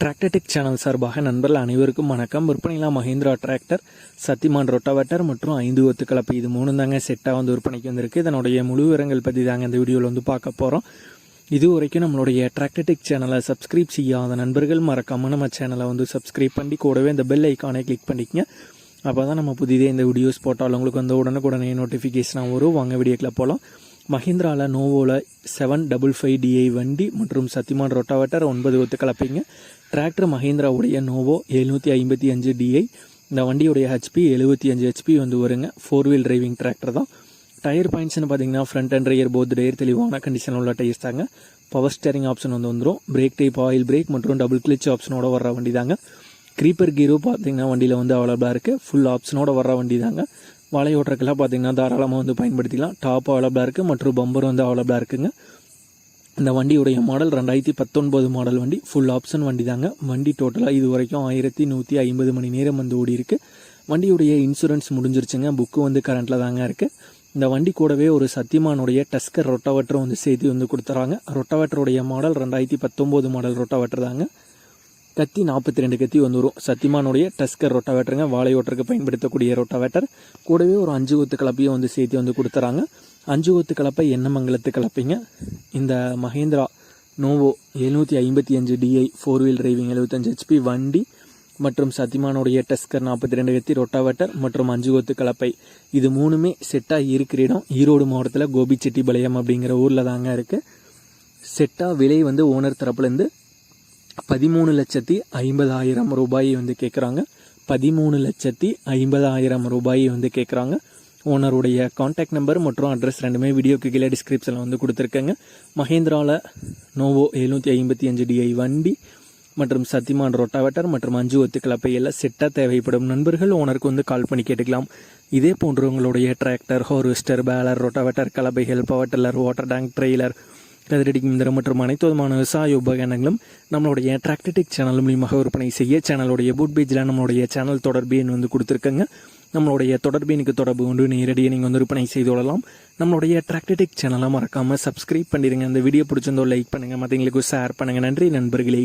Tractor Tech channel சார்பாக நண்பர்கள் அனைவருக்கும் வணக்கம். விற்பனைலாம் மஹேந்திரா டிராக்டர் சத்திமான் ரொட்டாவேட்டர் மற்றும் ஐந்து ஒத்து கலப்பு இது மூணு தாங்க செட்டாக வந்து விற்பனைக்கு வந்திருக்கு. இதனுடைய முழு விவரங்கள் பற்றி தாங்க இந்த வீடியோவில் வந்து பார்க்க போகிறோம் இது வரைக்கும் நம்மளுடைய டிராக்டர்டெக் சேனலை சப்ஸ்கிரைப் செய்யாத நண்பர்கள் மறக்காமல் நம்ம சேனலை வந்து சப்ஸ்கிரைப் பண்ணி கூடவே இந்த பெல் ஐக்கானை கிளிக் பண்ணிக்கங்க. அப்போ தான் நம்ம புதிதே இந்த வீடியோஸ் போட்டால் உங்களுக்கு வந்து உடனுக்குடனே நோட்டிஃபிகேஷனாக வரும். வாங்க வீடியோக்கில் போகலாம் மஹிந்திராவில் நோவோவில் செவன் டபுள் ஃபைவ் டிஐ வண்டி மற்றும் சத்திமான் ரொட்டாவட்டர் ஒன்பது ஒத்து கலப்பீங்க. டிராக்டர் மஹிந்திராவுடைய நோவோ எழுநூற்றி ஐம்பத்தி அஞ்சு டிஐ இந்த வண்டியுடைய ஹெச்பி எழுபத்தி அஞ்சு ஹெச்பி வந்து வருங்க. ஃபோர் வீல் டிரைவிங் டிராக்டர் தான். டயர் பாயிண்ட்ஸ்னு பார்த்தீங்கன்னா front and rear both tyre தெளிவான கண்டிஷன் உள்ள டயர்ஸ் தாங்க. பவர் ஸ்டேரிங் ஆப்ஷன் வந்து வந்துடும் பிரேக் டைப் ஆயில் பிரேக் மற்றும் டபுள் கிளிச் ஆப்ஷனோட வர்ற வண்டி தாங்க க்ரீப்பர் கீரோ பார்த்தீங்கன்னா வண்டியில் வந்து அவைலபிளாக இருக்குது ஃபுல் ஆப்ஷனோட வர்ற வண்டி தாங்க வாழை ஓட்டுறக்கெல்லாம் பார்த்தீங்கன்னா தாராளமாக வந்து பயன்படுத்திக்கலாம். டாப் அவைலபிளாக இருக்குது மற்றும் பம்பர் வந்து அவைலபிளாக இருக்குங்க. இந்த வண்டியுடைய மாடல் ரெண்டாயிரத்தி பத்தொன்பது மாடல் வண்டி ஃபுல் ஆப்ஷன் வண்டி தாங்க வண்டி டோட்டலாக இது வரைக்கும் ஆயிரத்தி நூற்றி ஐம்பது மணி நேரம் வந்து ஓடி இருக்கு வண்டியுடைய இன்சூரன்ஸ் முடிஞ்சிருச்சுங்க. புக்கு வந்து கரண்ட்டில் தாங்க இருக்குது இந்த வண்டி கூடவே ஒரு சத்தியமானுடைய டஸ்கர் ரொட்டாவட்டரும் வந்து சேர்த்து வந்து கொடுத்துறாங்க. ரொட்டாவட்டருடைய மாடல் ரெண்டாயிரத்தி பத்தொம்போது மாடல் ரொட்டாவட்டர் தாங்க. கத்தி நாற்பத்தி ரெண்டு கத்தி வந்து வரும் சத்தியமானுடைய டஸ்கர் ரொட்டாவேட்டருங்க. வாழை ஓட்டருக்கு பயன்படுத்தக்கூடிய ரொட்டாவேட்டர். கூடவே ஒரு அஞ்சு கொத்து கலப்பையும் வந்து சேர்த்து வந்து கொடுத்துறாங்க. அஞ்சு கொத்து கலப்பை எண்ணமங்கலத்து கலப்பைங்க? இந்த மஹேந்திரா நோவோ எழுநூற்றி ஐம்பத்தி அஞ்சு டிஐ ஃபோர் வீல் டிரைவிங் எழுபத்தஞ்சு ஹெச்பி வண்டி மற்றும் சத்தியமானுடைய டஸ்கர் நாற்பத்தி ரெண்டு கத்தி ரொட்டாவேட்டர் மற்றும் அஞ்சு கொத்து கலப்பை. இது மூணுமே செட்டாக இருக்கிற இடம். ஈரோடு மாவட்டத்தில் கோபிச்செட்டிபாளையம் அப்படிங்கிற ஊரில் தாங்க இருக்குது செட்டாக விலை வந்து ஓனர் தரப்புலேருந்து பதிமூணு லட்சத்தி ஐம்பதாயிரம் ரூபாயை வந்து கேட்குறாங்க பதிமூணு லட்சத்தி ஐம்பதாயிரம் ரூபாயை வந்து கேட்குறாங்க ஓனருடைய காண்டாக்ட் நம்பர் மற்றும் அட்ரஸ் ரெண்டுமே வீடியோக்கு கீழே டிஸ்கிரிப்ஷனில் வந்து கொடுத்துருக்கேங்க. மஹேந்திராவில் நோவோ எழுநூற்றி ஐம்பத்தி அஞ்சு டிஐ வண்டி மற்றும் சத்திமான் ரொட்டாவேட்டர் மற்றும் அஞ்சு ஒத்து கலப்பை எல்லாம் செட்டாக தேவைப்படும் நண்பர்கள் ஓனருக்கு வந்து கால் பண்ணி கேட்டுக்கலாம். இதே போன்று உங்களுடைய tractor harvester baler rotavator கலப்பைகள் power tiller water tank trailer கதிரடிக்கும் இயந்திரம் மற்றும் அனைத்து விதமான விவசாய உபகரணங்களும் நம்மளுடைய டிராக்டடிக் சேனல் மூலியமாக விற்பனை செய்ய சேனலுடைய புட் பேஜில் நம்மளுடைய சேனல் தொடர்பு வந்து கொடுத்துருக்கங்க. நம்மளுடைய தொடர்பு எனக்கு தொடர்பு கொண்டு நேரடியாக நீங்கள் வந்து விற்பனை செய்து கொள்ளலாம். நம்மளுடைய டிராக்டடிக் சேனலாக மறக்காமல் சப்ஸ்கிரைப் பண்ணிடுங்க அந்த வீடியோ பிடிச்சிருந்தோ லைக் பண்ணுங்கள் மற்றவங்களுக்கு ஷேர் பண்ணுங்கள் நன்றி நண்பர்களே.